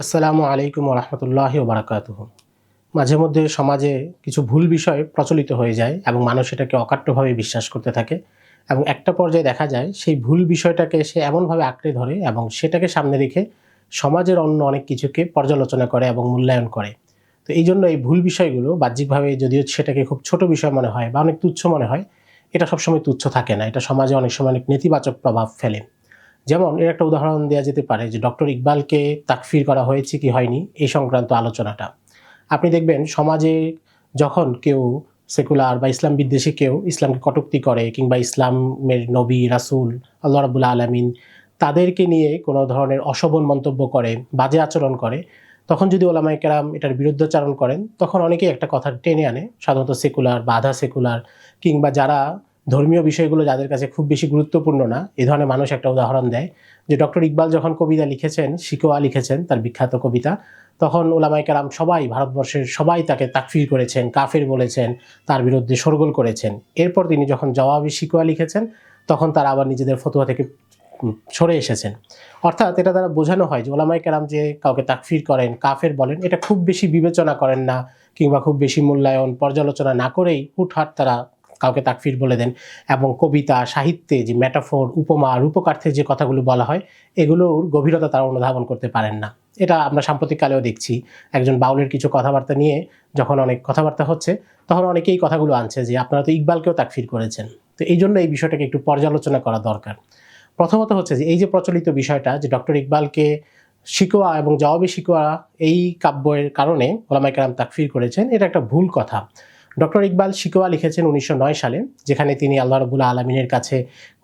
আসসালামু আলাইকুম রহমতুল্লাহ বারাকাত মাঝে মধ্যে সমাজে কিছু ভুল বিষয় প্রচলিত হয়ে যায় এবং মানুষ এটাকে অকাট্যভাবে বিশ্বাস করতে থাকে এবং একটা পর্যায়ে দেখা যায় সেই ভুল বিষয়টাকে সে এমনভাবে আঁকড়ে ধরে এবং সেটাকে সামনে রেখে সমাজের অন্য অনেক কিছুকে পর্যালোচনা করে এবং মূল্যায়ন করে। তো এই জন্য এই ভুল বিষয়গুলো বাহ্যিকভাবে যদিও সেটাকে খুব ছোট বিষয় মনে হয় বা অনেক তুচ্ছ মনে হয়, এটা সবসময় তুচ্ছ থাকে না। এটা সমাজে অনেক সময় অনেক নেতিবাচক প্রভাব ফেলে। যেমন এর একটা উদাহরণ দেওয়া যেতে পারে যে ডক্টর ইকবালকে তাকফির করা হয়েছে কি হয়নি এই সংক্রান্ত আলোচনাটা। আপনি দেখবেন সমাজে যখন কেউ সেকুলার বা ইসলাম বিদ্বেষী কেউ ইসলামকে কটুক্তি করে কিংবা ইসলামের নবী, রাসূল, আল্লাহ রাবুল্লা আলমিন তাদেরকে নিয়ে কোনো ধরনের অশোভন মন্তব্য করে, বাজে আচরণ করে, তখন যদি ওলামাই কেরাম এটার বিরুদ্ধাচারণ করেন, তখন অনেকেই একটা কথা টেনে আনে, সাধারণত সেকুলার বা আধা সেকুলার কিংবা যারা ধর্মীয় বিষয়গুলো যাদের কাছে খুব বেশি গুরুত্বপূর্ণ না এই ধরনের মানুষ একটা উদাহরণ দেয় যে ডক্টর ইকবাল যখন কবিতা লিখেছেন, শিকোয়া লিখেছেন তার বিখ্যাত কবিতা, তখন ওলামাই কালাম সবাই ভারতবর্ষের সবাই তাকে তাকফির করেছেন, কাফের বলেছেন, তার বিরুদ্ধে শোরগোল করেছেন। এরপর তিনি যখন জবাবি শিকোয়া লিখেছেন, তখন তারা আবার নিজেদের ফতুয়া থেকে সরে এসেছেন। অর্থাৎ এটা দ্বারা বোঝানো হয় যে ওলামাই কেরাম যে কাউকে তাকফির করেন, কাফের বলেন, এটা খুব বেশি বিবেচনা করেন না, কিংবা খুব বেশি মূল্যায়ন, পর্যালোচনা না করেই হুটহাট তারা কাউকে তাকফির বলে দেন এবং কবিতা, সাহিত্যে যে মেটাফোর উপমা, রূপকার্থে যে কথাগুলো বলা হয়, এগুলোর গভীরতা তারা অনুধাবন করতে পারেন না। এটা আমরা সাম্প্রতিককালেও দেখছি। একজন বাউলের কিছু কথাবার্তা নিয়ে যখন অনেক কথাবার্তা হচ্ছে, তখন অনেকেই কথাগুলো আনছে যে, আপনারা তো ইকবালকেও তাকফির করেছেন। তো এই জন্য এই বিষয়টাকে একটু পর্যালোচনা করা দরকার। প্রথমত হচ্ছে যে, এই যে প্রচলিত বিষয়টা যে, ডক্টর ইকবালকে শিকোয়া এবং জবাবি শিকোয়া এই কাব্যের কারণে ওলামাই কালাম তাকফির করেছেন, এটা একটা ভুল কথা। ডক্টর ইকবাল শিকোয়া লিখেছেন উনিশশো নয় সালে, যেখানে তিনি আল্লাহ রবুল্লা আলমিনের কাছে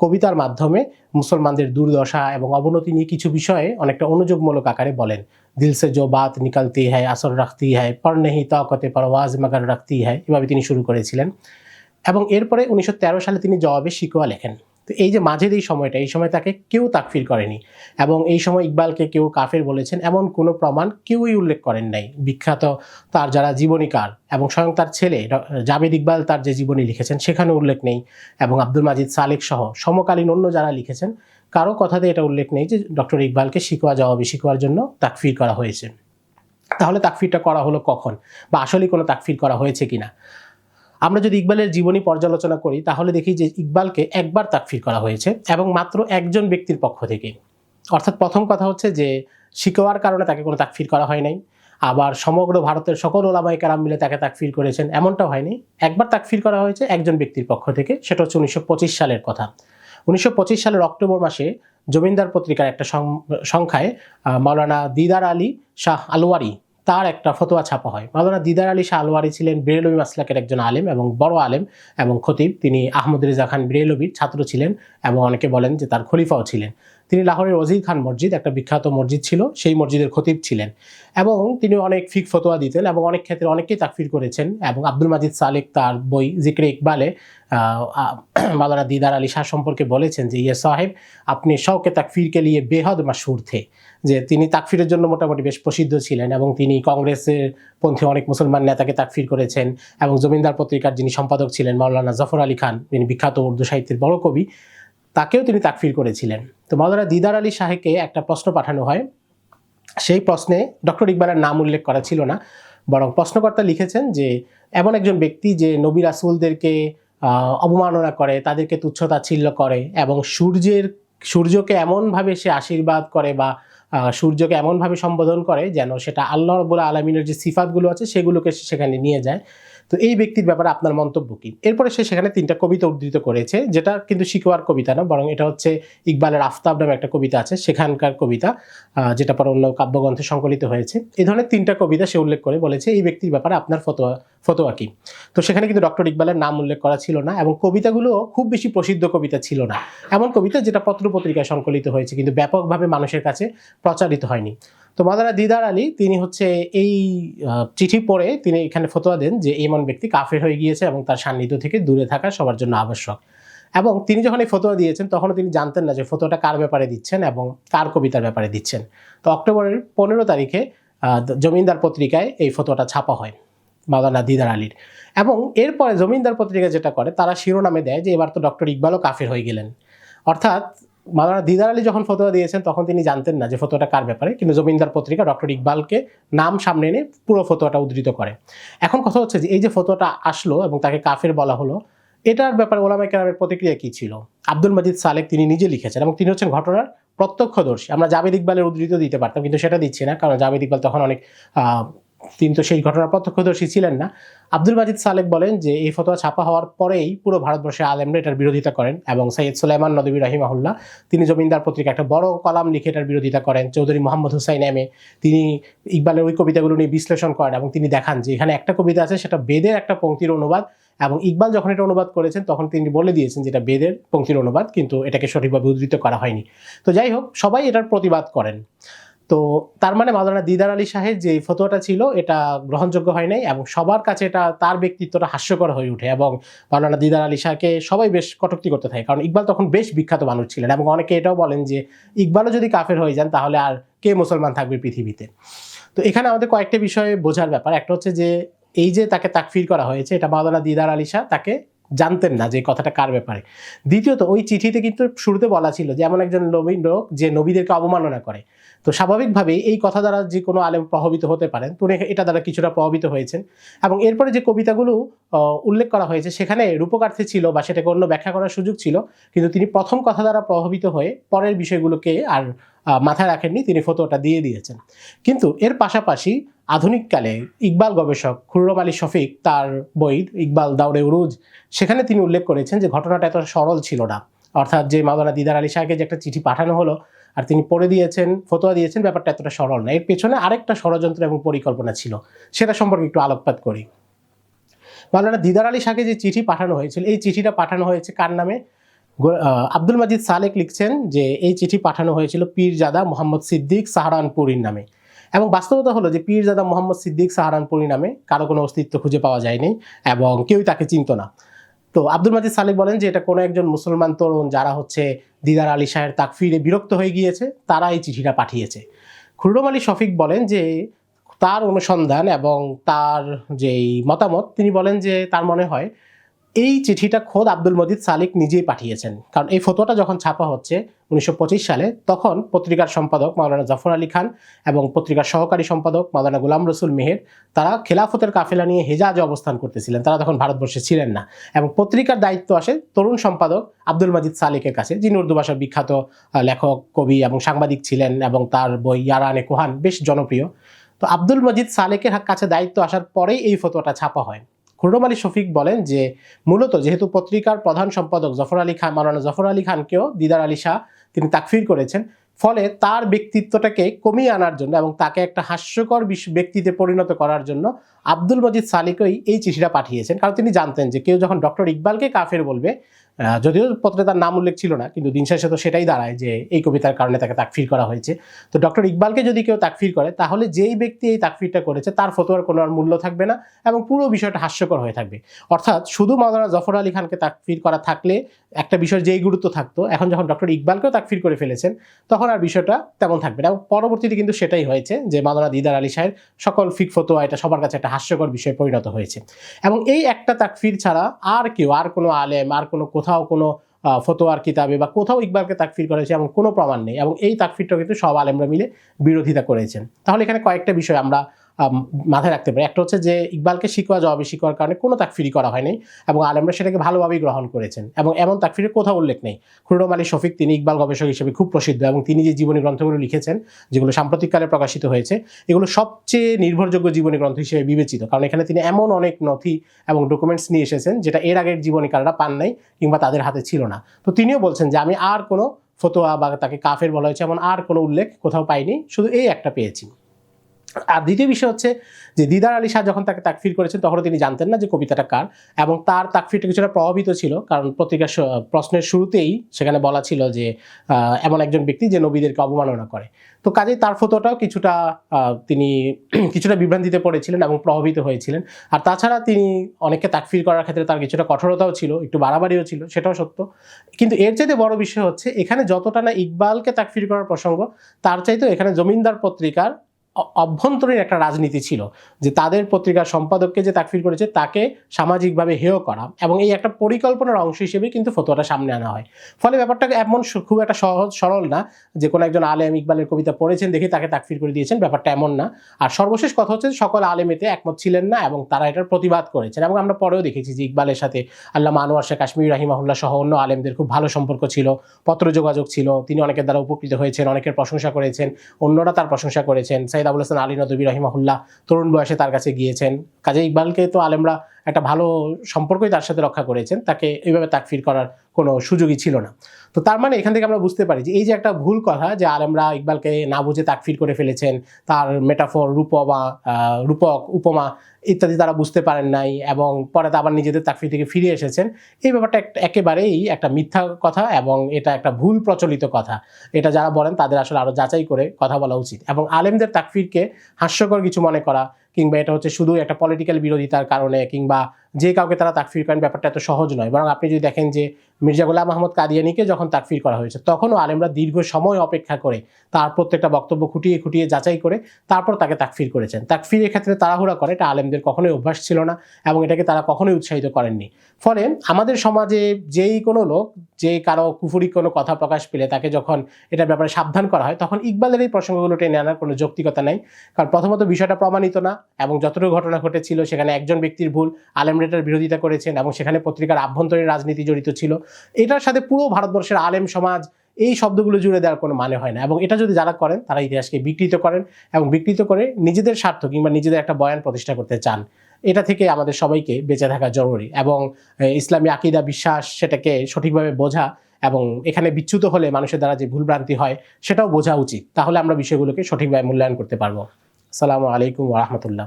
কবিতার মাধ্যমে মুসলমানদের দুর্দশা এবং অবনতি নিয়ে কিছু বিষয়ে অনেকটা অনুযোগমূলক আকারে বলেন। দিলসে জো বাত নিকালতি হ্যায়, আসর রাখতি হ্যায় পর নেহি তকতে পরওয়াজ মাগার রাখতেই হ্যায়, এভাবে তিনি শুরু করেছিলেন। এবং এরপরে উনিশশো তেরো সালে তিনি জবাবে শিকোয়া লেখেন। তো এই যে মাঝের এই সময়টা, এই সময় তাকে কেউ তাকফির করেনি এবং এই সময় ইকবালকে কেউ কাফের বলেছেন এমন কোনো প্রমাণ কেউই উল্লেখ করেন নাই। বিখ্যাত তার যারা জীবনীকার এবং স্বয়ং তার ছেলে জাবেদ ইকবাল তার যে জীবনী লিখেছেন সেখানে উল্লেখ নেই এবং আব্দুল মাজিদ সালেক সহ সমকালীন অন্য যারা লিখেছেন, কারও কথাতে এটা উল্লেখ নেই যে ডক্টর ইকবালকে শিকোয়া জবাবে শিখোয়ার জন্য তাকফির করা হয়েছে। তাহলে তাকফিরটা করা হলো কখন বা আসলে কোনো তাকফির করা হয়েছে কিনা? আমরা যদি ইকবালের জীবনী পর্যালোচনা করি তাহলে দেখি যে ইকবালকে একবার তাকফির করা হয়েছে এবং মাত্র একজন ব্যক্তির পক্ষ থেকে। অর্থাৎ প্রথম কথা হচ্ছে যে শিকোয়ার কারণে তাকে কোনো তাকফির করা হয় নাই। আবার সমগ্র ভারতের সকল ওলামাই কারাম মিলে তাকে তাকফির করেছেন এমনটা হয়নি। একবার তাকফির করা হয়েছে একজন ব্যক্তির পক্ষ থেকে সেটা হচ্ছে উনিশশো পঁচিশ সালের কথা। উনিশশো পঁচিশ সালের অক্টোবর মাসে জমিনদার পত্রিকার একটা সংখ্যায় আহ, মাওলানা দিদার আলী শাহ আলওয়ারি তার একটা ফতোয়া ছাপা হয়। মাওলানা দিদার আলী শাহ আলওয়ারি ছিলেন বিরেলবি মাসলাকের একজন আলেম এবং বড় আলেম এবং খতিব। তিনি আহমদ রেজা খান বিরেলবির ছাত্র ছিলেন এবং অনেকে বলেন যে তার খলিফাও ছিলেন। তিনি লাহোরের ওজির খান মসজিদ একটা বিখ্যাত মসজিদ ছিল সেই মসজিদের খতিব ছিলেন। এবং তিনি অনেক ফিক ফতোয়া দিতেন এবং অনেক ক্ষেত্রে অনেকেই তাকফির করেছেন এবং আব্দুল মাজিদ সালেক তার বই জিক্রে ইকবালে আহ, দিদার আলী শাহ সম্পর্কে বলেছেন যে ইয়ে সাহেব আপনি শৌকে তাকফিরকে লিয়ে বেহদ মাসুর থে। যে তিনি তাকফিরের জন্য মোটামুটি বেশ প্রসিদ্ধ ছিলেন এবং তিনি কংগ্রেসের পন্থী অনেক মুসলমান নেতাকে তাকফির করেছেন এবং জমিনদার পত্রিকার যিনি সম্পাদক ছিলেন মাওলানা জফর আলী খান যিনি বিখ্যাত উর্দু সাহিত্যের বড় কবি তাকেও তিনি তাকফির করেছিলেন। তো মাদারা দিদার আলী শাহেকে একটা প্রশ্ন পাঠানো হয়। সেই প্রশ্নে ডক্টর ইকবালের নাম উল্লেখ করা ছিল না, বরং প্রশ্নকর্তা লিখেছেন যে, এমন একজন ব্যক্তি যে নবী রাসুলদেরকে অবমাননা করে, তাদেরকে তুচ্ছতাচ্ছিল্য করে এবং সূর্যের, সূর্যকে এমনভাবে সে আশীর্বাদ করে বা সূর্যকে এমনভাবে সম্বোধন করে যেন সেটা আল্লাহ রবুল্লা আলমিনের যে সিফাতগুলো আছে সেগুলোকে সেখানে নিয়ে যায়। তো এই ব্যক্তির ব্যাপারে আপনার মন্তব্য কি? এরপরে সে সেখানে তিনটা কবিতা উদ্ধৃত করেছে, যেটা কিন্তু শিকোয়ার কবিতা না, বরং এটা হচ্ছে ইকবালের আফতাব নামে একটা কবিতা আছে, সেখানকার কবিতা যেটা পরে অন্য কাব্যগ্রন্থে সংকলিত হয়েছে। এই ধরনের তিনটা কবিতা সে উল্লেখ করে বলেছে, এই ব্যক্তির ব্যাপারে আপনার ফতোয়া ফতোয়া কি? তো সেখানে কিন্তু ডক্টর ইকবালের নাম উল্লেখ করা ছিল না এবং কবিতাগুলো খুব বেশি প্রসিদ্ধ কবিতা ছিল না। এমন কবিতা যেটা পত্রপত্রিকায় সংকলিত হয়েছে, কিন্তু ব্যাপকভাবে মানুষের কাছে প্রচারিত হয়নি। তো মাদারা দিদার আলী, তিনি হচ্ছে এই চিঠি পড়ে তিনি এখানে ফতোয়া দেন যে এমন ব্যক্তি কাফের হয়ে গিয়েছে এবং তার সান্নিধ্য থেকে দূরে থাকা সবার জন্য আবশ্যক। এবং তিনি যখন এই ফতোয়া দিয়েছেন, তখনও তিনি জানতেন না যে ফতোয়াটা কার ব্যাপারে দিচ্ছেন এবং কার কবিতার ব্যাপারে দিচ্ছেন। তো অক্টোবরের পনেরো তারিখে জমিনদার পত্রিকায় এই ফতোয়াটা ছাপা হয় মাওলানা দিদার আলীর। এবং এরপরে জমিনদার পত্রিকা যেটা করে, তারা শিরোনামে দেয় যে এবার তো ডক্টর ইকবালও কাফের হয়ে গেলেন। অর্থাৎ মাওলানা দিদার আলী যখন ফতোয়া দিয়েছেন, তখন তিনি জানতেন না যে ফতোয়াটা কার ব্যাপারে। কিন্তু জমিনদার পত্রিকা ডক্টর ইকবালকে নাম সামনে এনে পুরো ফতোয়াটা উদ্ধৃত করে। এখন কথা হচ্ছে যে, এই যে ফতোয়াটা আসলো এবং তাকে কাফের বলা হলো, এটার ব্যাপারে ওলামাই কেরামের প্রতিক্রিয়া কী ছিল? আব্দুল মজিদ সালেক তিনি নিজে লিখেছেন এবং তিনি হচ্ছেন ঘটনার প্রত্যক্ষদর্শী। আমরা জাবেদ ইকবালের উদ্ধৃত দিতে পারতাম, কিন্তু সেটা দিচ্ছি না, কারণ জাবেদ ইকবাল তখন অনেক তিনি তো সেই ঘটনার প্রত্যক্ষদর্শী ছিলেন না। আব্দুল মাজিদ সালেক বলেন যে, এই ফতোয়া ছাপা হওয়ার পরেই পুরো ভারতবর্ষে আলেমরা এটার বিরোধিতা করেন এবং সৈয়দ সুলাইমান নদী রাহিমাহুল্লাহ, তিনি জমিনদার পত্রিকা একটা বড় কলাম লিখে এটার বিরোধিতা করেন। চৌধুরী মোহাম্মদ হুসাইন এমে তিনি ইকবালের ওই কবিতাগুলো নিয়ে বিশ্লেষণ করেন এবং তিনি দেখান যে, এখানে একটা কবিতা আছে, সেটা বেদের একটা পঙ্ক্তির অনুবাদ এবং ইকবাল যখন এটা অনুবাদ করেছেন, তখন তিনি বলে দিয়েছেন যে, এটা বেদের পঙ্ক্তির অনুবাদ, কিন্তু এটাকে সঠিকভাবে উদ্ধৃত করা হয়নি। তো যাই হোক, সবাই এটার প্রতিবাদ করেন। তো তার মানে মাওলানা দিদার আলী সাহেব যে ফতোয়াটা ছিল, এটা গ্রহণযোগ্য হয় নাই এবং সবার কাছে এটা তার ব্যক্তিত্বটা হাস্যকর হয়ে ওঠে এবং মাওলানা দিদার আলী শাহকে সবাই বেশ কটূক্তি করতে থাকে। কারণ ইকবাল তখন বেশ বিখ্যাত মানুষ ছিলেন এবং অনেকে এটাও বলেন যে, ইকবালও যদি কাফের হয়ে যান তাহলে আর কে মুসলমান থাকবে পৃথিবীতে? তো এখানে আমাদের কয়েকটা বিষয়ে বোঝার ব্যাপার। একটা হচ্ছে যে, এই যে তাকে তাকফির করা হয়েছে, এটা মাওলানা দিদার আলী শাহ তাকে জানতেন না যে কথাটা কার ব্যাপারে। দ্বিতীয়ত, ওই চিঠিতে কিন্তু শুরুতে বলা ছিল যে, এমন একজন নবীন লোক যে নবীদেরকে অবমাননা করে। তো স্বাভাবিকভাবেই এই কথা দ্বারা যে কোনো আলেম প্রভাবিত হতে পারেন, তো এটা দ্বারা কিছুটা প্রভাবিত হয়েছেন। এবং এরপরে যে কবিতাগুলো উল্লেখ করা হয়েছে, সেখানে রূপকার্থে ছিল বা সেটাকে অন্য ব্যাখ্যা করার সুযোগ ছিল, কিন্তু তিনি প্রথম কথা দ্বারা প্রভাবিত হয়ে পরের বিষয়গুলোকে আর মাথায় রাখেননি, তিনি ফতোটা দিয়ে দিয়েছেন। কিন্তু এর পাশাপাশি আধুনিককালে ইকবাল গবেষক খুররম আলী শফিক তার বই ইকবাল দাউরে উরুজ, সেখানে তিনি উল্লেখ করেছেন যে ঘটনাটা এত সরল ছিল না। অর্থাৎ যে মাওলানা দিদার আলী শাহকে যে একটা চিঠি পাঠানো হলো আর তিনি পড়ে দিয়েছেন, ফতোয়া দিয়েছেন, ব্যাপারটা এতটা সরল না। এর পেছনে আরেকটা ষড়যন্ত্র এবং পরিকল্পনা ছিল। সেটা সম্পর্কে একটু আলোকপাত করি। মাওলানা দিদার আলী শাহকে যে চিঠি পাঠানো হয়েছিল, এই চিঠিটা পাঠানো হয়েছে কার নামে? আব্দুল মাজিদ সালেক লিখছেন যে, এই চিঠি পাঠানো হয়েছিল পীরজাদা মোহাম্মদ সিদ্দিক সাহারানপুরীর নামে। এবং বাস্তবতা হলো যে, পীরজাদা মোহাম্মদ সিদ্দিক সাহারানপুরী নামে কারও কোনো অস্তিত্ব খুঁজে পাওয়া যায়নি এবং কেউই তাকে চিনত না। তো আব্দুল মাজিদ সালেক বলেন যে, এটা কোনো একজন মুসলমান তরুণ যারা হচ্ছে দিদার আলী শাহের তাকফিরে বিরক্ত হয়ে গিয়েছে, তারা এই চিঠিটা পাঠিয়েছে। খুররম আলী শফিক বলেন যে, তার অনুসন্ধান এবং তার যেই মতামত, তিনি বলেন যে, তার মনে হয়, এই চিঠিটা খোদ আব্দুল মজিদ সালিক নিজেই পাঠিয়েছেন। কারণ এই ফটোটা যখন ছাপা হচ্ছে উনিশশো পঁচিশ সালে তখন পত্রিকার সম্পাদক মাওলানা জাফর আলী খান এবং পত্রিকার সহকারী সম্পাদক মাওলানা গোলাম রসুল মেহের, তারা খেলাফতের কাফেলা নিয়ে হেজাজে অবস্থান করতেছিলেন। তারা তখন ভারতবর্ষে ছিলেন না। এবং পত্রিকার দায়িত্ব আসে তরুণ সম্পাদক আব্দুল মাজিদ সালিকের কাছে, যিনি উর্দু ভাষার বিখ্যাত লেখক, কবি এবং সাংবাদিক ছিলেন এবং তার বই ইয়ারানে কোহান বেশ জনপ্রিয়। তো আব্দুল মজিদ সালেকের কাছে দায়িত্ব আসার পরেই এই ফটোটা ছাপা হয়। খুররম আলী শফিক বলেন যে, মূলত যেহেতু পত্রিকার প্রধান সম্পাদক জফর আলী খান, মাওলানা জফর আলী খানকেও দিদার আলী শাহ তিনি তাকফির করেছেন। ফলে তার ব্যক্তিত্বটাকে কমিয়ে আনার জন্য এবং তাকে একটা হাস্যকর ব্যক্তিতে পরিণত করার জন্য আব্দুল মজিদ সালিকই এই চিঠিটা পাঠিয়েছেন। কারণ তিনি জানতেন যে কেউ যখন ডক্টর ইকবালকে কাফের বলবে যদিও পত্রে তার নাম উল্লেখ ছিল না, কিন্তু দিন শেষে তো সেটাই দাঁড়ায় যে এই কবিতার কারণে তাকে তাকফির করা হয়েছে। তো ডক্টর ইকবালকে যদি কেউ তাকফির করে, তাহলে যেই ব্যক্তি এই তাকফিরটা করেছে, তার ফতোয়ার কোনো আর মূল্য থাকবে না এবং পুরো বিষয়টা হাস্যকর হয়ে থাকবে। অর্থাৎ শুধু মাওলানা জফর আলী খানকে তাকফির করা থাকলে একটা বিষয়ের যেই গুরুত্ব থাকতো, এখন যখন ডক্টর ইকবালকেও তাকফির করে ফেলেছেন, তখন আর বিষয়টা তেমন থাকবে না। পরবর্তীতে কিন্তু সেটাই হয়েছে যে মাওলানা দিদার আলী সাহের সকল ফিক ফতোয়া এটা সবার কাছে একটা হাস্যকর বিষয়ে পরিণত হয়েছে। এবং এই একটা তাকফির ছাড়া আর কেউ আর কোনো আলেম আর কোনো কোথাও কোনো ফতোয়ার কিতাবে বা কোথাও ইকবালকে তাকফির করেছে এমন কোনো প্রমাণ নেই। এবং এই তাকফিরটা কিন্তু সব আলেমরা মিলে বিরোধিতা করেছেন। তাহলে এখানে কয়েকটা বিষয় আমরা আম, মাথায় রাখতে পারি একটা হচ্ছে যে, ইকবালকে শিকোয়া জবাবে শিকোয়ার কারণে কোনো তাকফিরি করা হয়নি এবং আলেমরা সেটাকে ভালোভাবেই গ্রহণ করেছেন এবং এমন তাকফিরের কোথাও উল্লেখ নেই। খুররম আলী শফিক তিনি ইকবাল গবেষক হিসেবে খুব প্রসিদ্ধ এবং তিনি যে জীবনী গ্রন্থগুলো লিখেছেন, যেগুলো সাম্প্রতিককালে প্রকাশিত হয়েছে, এগুলো সবচেয়ে নির্ভরযোগ্য জীবনী গ্রন্থ হিসেবে বিবেচিত। কারণ এখানে তিনি এমন অনেক নথি এবং ডকুমেন্টস নিয়ে এসেছেন, যেটা এর আগের জীবনীকাররা পান নাই কিংবা তাদের হাতে ছিল না। তো তিনিও বলছেন যে, আমি আর কোনো ফতোয়া বা তাকে কাফের বলা হয়েছে এমন আর কোনো উল্লেখ কোথাও পাইনি, শুধু এই একটা পেয়েছি। আর দ্বিতীয় বিষয় হচ্ছে যে দিদার আলী শাহ যখন তাকে তাকফির করেছেন, তখনও তিনি জানতেন না যে কবিতাটা কার এবং তার তাকফিরটা কিছুটা প্রভাবিত ছিল। কারণ পত্রিকার প্রশ্নের শুরুতেই সেখানে বলা ছিল যে এমন একজন ব্যক্তি যে নবীদেরকে অবমাননা করে। তো কাজেই তার ফতোটাও কিছুটা তিনি কিছুটা বিভ্রান্তিতে পড়েছিলেন এবং প্রভাবিত হয়েছিলেন। আর তাছাড়া তিনি অনেককে তাকফির করার ক্ষেত্রে তার কিছুটা কঠোরতাও ছিল, একটু বাড়াবাড়িও ছিল, সেটাও সত্য। কিন্তু এর চাইতে বড় বিষয় হচ্ছে, এখানে যতটা না ইকবালকে তাকফির করার প্রসঙ্গ, তার চাইতেও এখানে জমিনদার পত্রিকার অভ্যন্তরীণ একটা রাজনীতি ছিল যে তাদের পত্রিকার সম্পাদককে যে তাকফির করেছে তাকে সামাজিকভাবে হেয় করা এবং এই একটা পরিকল্পনার অংশ হিসেবে কিন্তু ফতোয়াটা সামনে আনা হয়। ফলে ব্যাপারটা এমন খুব একটা সহজ, সরল না যে কোনো একজন আলেম ইকবালের কবিতা পড়েছেন দেখে তাকে তাকফির করে দিয়েছেন, ব্যাপারটা এমন না। আর সর্বশেষ কথা হচ্ছে সকল আলেমেতে একমত ছিলেন না এবং তারা এটার প্রতিবাদ করেছেন এবং আমরা পরেও দেখেছি যে ইকবালের সাথে আল্লাহ আনোয়ার শেখ কাশ্মীর রাহিমাহুল্লাহ সহ অন্য আলেমদের খুব ভালো সম্পর্ক ছিল পত্র যোগাযোগ ছিল, তিনি অনেকের দ্বারা উপকৃত হয়েছেন, অনেকের প্রশংসা করেছেন, অন্যরা তার প্রশংসা করেছেন সাইদ আবুল হাসান আলী নদী রহিমাহুল্লাহ তরুণ বয়সে তার কাছে গিয়েছেন। কাজে ইকবালকে তো আলেমরা একটা ভালো সম্পর্কই তার সাথে রক্ষা করেছেন। তাকে এইভাবে তাকফির করার কোনো সুযোগই ছিল না। তো তার মানে এখান থেকে আমরা বুঝতে পারি যে এই যে একটা ভুল কথা যে আলেমরা ইকবালকে না বুঝে তাকফির করে ফেলেছেন, তার মেটাফর রূপমা রূপক, উপমা ইত্যাদি তারা বুঝতে পারেন নাই এবং পরে তো আবার নিজেদের তাকফির থেকে ফিরে এসেছেন। এই ব্যাপারটা একেবারেই একটা মিথ্যা কথা এবং এটা একটা ভুল প্রচলিত কথা। এটা যারা বলেন তাদের আসলে আরও যাচাই করে কথা বলা উচিত এবং আলেমদের তাকফিরকে হাস্যকর কিছু মনে করা কিংবা এটা হচ্ছে শুধু একটা পলিটিক্যাল বিরোধিতার কারণে কিংবা যে কাউকে তারা তাকফির করেন, ব্যাপারটা এত সহজ নয়। বরং আপনি যদি দেখেন যে মির্জা গোলাম আহমদ কাদিয়ানিকে যখন তাকফির করা হয়েছে, তখনও আলেমরা দীর্ঘ সময় অপেক্ষা করে তার প্রত্যেকটা বক্তব্য খুঁটিয়ে খুঁটিয়ে যাচাই করে তারপর তাকে তাকফির করেছেন। তাকফিরের ক্ষেত্রে তাড়াহুড়া করে, এটা আলেমদের কখনোই অভ্যাস ছিল না এবং এটাকে তারা কখনোই উৎসাহিত করেননি। ফলে আমাদের সমাজে যেই কোনো লোক, যে কারও কুফুরি কোনো কথা প্রকাশ পেলে তাকে যখন এটার ব্যাপারে সাবধান করা হয়, তখন ইকবালের এই প্রসঙ্গগুলো টেনে আনার কোনো যৌক্তিকতা নেই। কারণ প্রথমত বিষয়টা প্রমাণিত না এবং যতটুকু ঘটনা ঘটেছিল সেখানে একজন ব্যক্তির ভুল আলেম আলেমরেটার বিরোধিতা করেছেন এবং সেখানে পত্রিকার আভ্যন্তরীণ রাজনীতি জড়িত ছিল। এটার সাথে পুরো ভারতবর্ষের আলেম সমাজ, এই শব্দগুলো জুড়ে দেওয়ার কোনো মানে হয় না। এবং এটা যদি যারা করেন, তারা ইতিহাসকে বিকৃত করেন এবং বিকৃত করে নিজেদের স্বার্থ কিংবা নিজেদের একটা বয়ান প্রতিষ্ঠা করতে চান, এটা থেকে আমাদের সবাইকে বেঁচে থাকা জরুরি। এবং ইসলামী আকিদা, বিশ্বাস সেটাকে সঠিকভাবে বোঝা এবং এখানে বিচ্যুত হলে মানুষের দ্বারা যে ভুলভ্রান্তি হয়, সেটাও বোঝা উচিত। তাহলে আমরা বিষয়গুলোকে সঠিকভাবে মূল্যায়ন করতে পারব। আসসালামু আলাইকুম রহমতুল্লাহ।